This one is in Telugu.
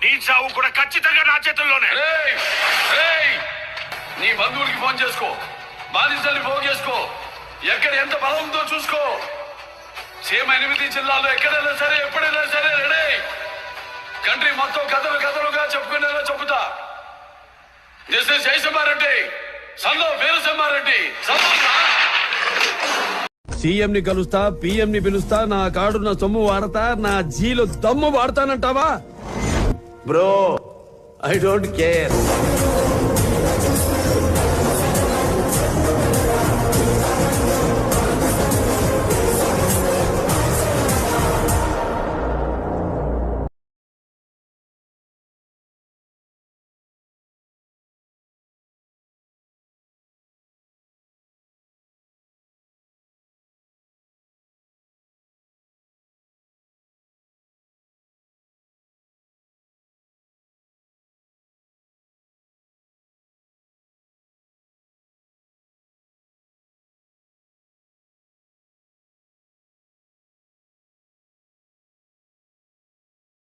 నీ చావు కూడా ఖచ్చితంగా నా చేతుల్లోనే! నీ బంధువులకి ఫోన్ చేసుకో బాధితుల్ని ఫోన్ చేసుకో ఎక్కడ ఎంత బలం ఉందో చూసుకో. సీమ ఎనిమిది జిల్లాల్లో ఎక్కడైనా సరే ఎప్పుడైనా సరే రెడీ. కంట్రీ మొత్తం కథలు కథలుగా చెప్పుకునేలా చెబుతా దిస్ ఇస్ జయసింహారెడ్డి సన్లో వీరసింహారెడ్డి సీఎం ని. కలుస్తా పిఎం ని పిలుస్తా నా కాడు నా సొమ్ము వాడతా నా జీలో దమ్ము వాడతానంటావా? Bro I don't care